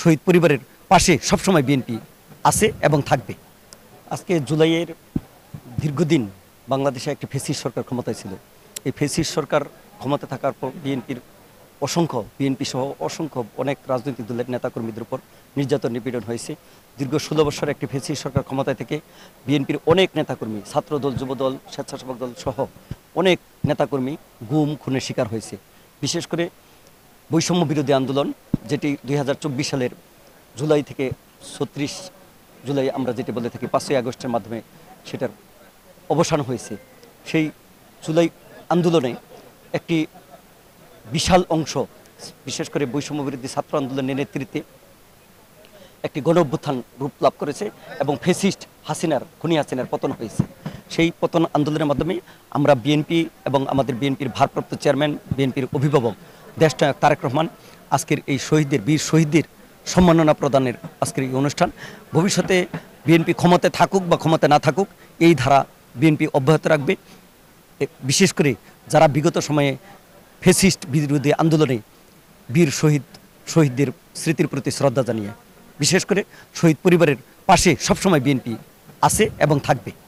শহীদ পরিবারের পাশে সবসময় বিএনপি আছে এবং থাকবে। আজকে জুলাইয়ের দীর্ঘদিন বাংলাদেশে একটি ফেসিস সরকার ক্ষমতায় ছিল। এই ফেসিস সরকার ক্ষমতা থাকার পর বিএনপির অসংখ্য বিএনপি সহ অসংখ্য অনেক রাজনৈতিক দলের নেতাকর্মীদের উপর নির্যাতন নিপীড়ন হয়েছে। দীর্ঘ ষোলো বছর একটি ফেসিস সরকার ক্ষমতায় থেকে বিএনপির অনেক নেতাকর্মী ছাত্রদল যুবদল স্বেচ্ছাসেবক দল সহ অনেক নেতাকর্মী গুম, খুনের শিকার হয়েছে। বিশেষ করে বৈষম্য বিরোধী আন্দোলন যেটি দুই হাজার চব্বিশ সালের জুলাই থেকে ছত্রিশ জুলাই আমরা যেটি বলে থাকি, পাঁচই আগস্টের মাধ্যমে সেটার অবসান হয়েছে। সেই জুলাই আন্দোলনে একটি বিশাল অংশ, বিশেষ করে বৈষম্য বিরোধী ছাত্র আন্দোলনের নেতৃত্বে একটি গণ অভ্যুত্থান রূপ লাভ করেছে এবং ফেসিস্ট হাসিনার, খুনি হাসিনার পতন হয়েছে। সেই পতন আন্দোলনের মাধ্যমে আমরা বিএনপি এবং আমাদের বিএনপির ভারপ্রাপ্ত চেয়ারম্যান, বিএনপির অভিভাবক দেশনায়ক তারেক রহমান আজকের এই শহীদদের, বীর শহীদদের সম্মাননা প্রদানের আজকের এই অনুষ্ঠান। ভবিষ্যতে বিএনপি ক্ষমতায় থাকুক বা ক্ষমতায় না থাকুক, এই ধারা বিএনপি অব্যাহত রাখবে। বিশেষ করে যারা বিগত সময়ে ফেসিস্ট বিরোধী আন্দোলনে বীর শহীদ, শহীদদের স্মৃতির প্রতি শ্রদ্ধা জানিয়ে, বিশেষ করে শহীদ পরিবারের পাশে সবসময় বিএনপি আছে এবং থাকবে।